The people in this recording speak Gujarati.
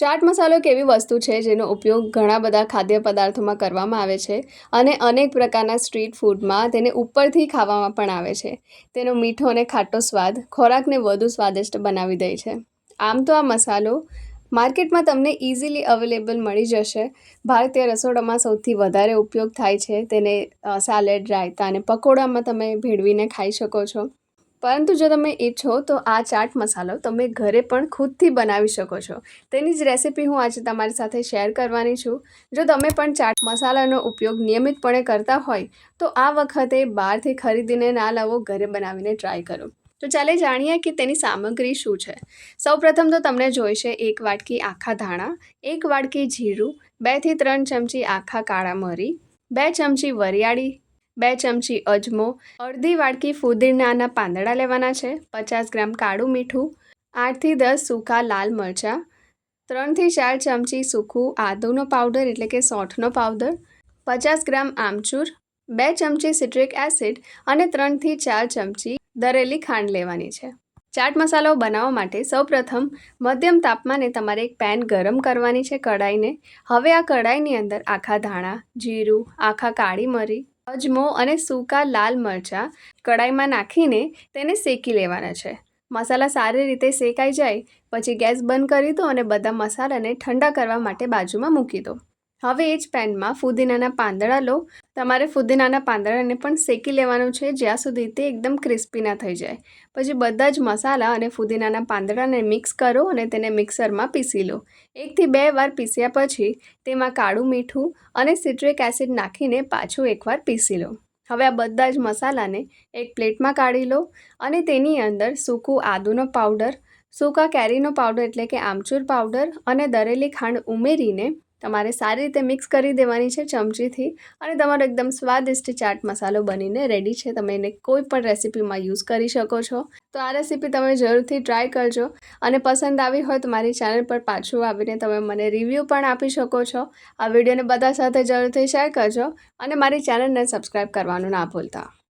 ચાટ મસાલો એક એવી વસ્તુ છે જેનો ઉપયોગ ઘણા બધા ખાદ્ય પદાર્થોમાં કરવામાં આવે છે અને અનેક પ્રકારના સ્ટ્રીટ ફૂડમાં તેને ઉપરથી ખાવામાં પણ આવે છે. તેનો મીઠો અને ખાટો સ્વાદ ખોરાકને વધુ સ્વાદિષ્ટ બનાવી દે છે. આમ તો આ મસાલો માર્કેટમાં તમને ઇઝીલી અવેલેબલ મળી જશે. ભારતીય રસોડામાં સૌથી વધારે ઉપયોગ થાય છે તેને સેલેડ, રાયતા અને પકોડામાં તમે ભેળવીને ખાઈ શકો છો. પરંતુ જો તમે ઈચ્છો તો આ ચાટ મસાલો તમે ઘરે પણ ખુદથી બનાવી શકો છો. તેની જ રેસિપી હું આજે તમારી સાથે શેર કરવાની છું. જો તમે પણ ચાટ મસાલાનો ઉપયોગ નિયમિતપણે કરતા હોય, તો આ વખતે બહારથી ખરીદીને ના લાવો, ઘરે બનાવીને ટ્રાય કરો. તો ચાલે જાણીએ કે તેની સામગ્રી શું છે. સૌપ્રથમ તો તમને જોઈશે એક વાટકી આખા ધાણા, એક વાટકી જીરું બેથી ત્રણ ચમચી આખા કાળા મરી, બે ચમચી વરિયાળી બે ચમચી અજમો, અડધી વાડકી ફુદીનાના પાંદડા લેવાના છે, પચાસ ગ્રામ કાળું મીઠું, આઠથી દસ સૂકા લાલ મરચાં, ત્રણથી ચાર ચમચી સૂકું આદુનો પાવડર એટલે કે સોઠનો પાવડર, પચાસ ગ્રામ આમચૂર, બે ચમચી સિટ્રિક એસિડ અને ત્રણથી ચાર ચમચી દરેલી ખાંડ લેવાની છે. ચાટ મસાલો બનાવવા માટે સૌપ્રથમ મધ્યમ તાપમાને તમારે એક પેન ગરમ કરવાની છે કઢાઈને. હવે આ કઢાઈની અંદર આખા ધાણા, જીરું, આખા કાળી મરી અજમો અને સૂકા લાલ મરચાં કડાઈમાં નાખીને તેને શેકી લેવાના છે. મસાલા સારી રીતે શેકાઈ જાય, પછી ગેસ બંધ કરી દો અને બધા મસાલાને ઠંડા કરવા માટે બાજુમાં મૂકી દો. હવે એ જ પેનમાં ફુદીનાના પાંદડા લો તમારે ફુદીનાના પાંદડાને પણ શેકી લેવાનું છે, જ્યાં સુધી તે એકદમ ક્રિસ્પી ના થઈ જાય. પછી બધા જ મસાલા અને ફુદીનાના પાંદડાને મિક્સ કરો અને તેને મિક્સરમાં પીસી લો. એકથી બે વાર પીસ્યા પછી તેમાં કાળું મીઠું અને સિટ્રિક એસિડ નાખીને પાછું એકવાર પીસી લો. હવે આ બધા જ મસાલાને એક પ્લેટમાં કાઢી લો અને તેની અંદર સૂકું આદુનો પાવડર, સૂકા કેરીનો પાવડર એટલે કે આમચૂર પાવડર અને દરેલી ખાંડ ઉમેરીને તમારે સારી રીતે મિક્સ કરી દેવાની છે ચમચીથી અને તમારો એકદમ સ્વાદિષ્ટ ચાટ મસાલો બનીને રેડી છે. તમે એને કોઈ પણ રેસિપીમાં યુઝ કરી શકો છો. તો આ રેસીપી તમે જરૂરથી ટ્રાય કરજો. અને પસંદ આવી હોય તો મારી ચેનલ પર પાછું આવીને તમે મને રિવ્યૂ પણ આપી શકો છો. આ વિડીયોને બધા સાથે જરૂરથી શેર કરજો અને મારી ચેનલને સબસ્ક્રાઈબ કરવાનું ના ભૂલતા.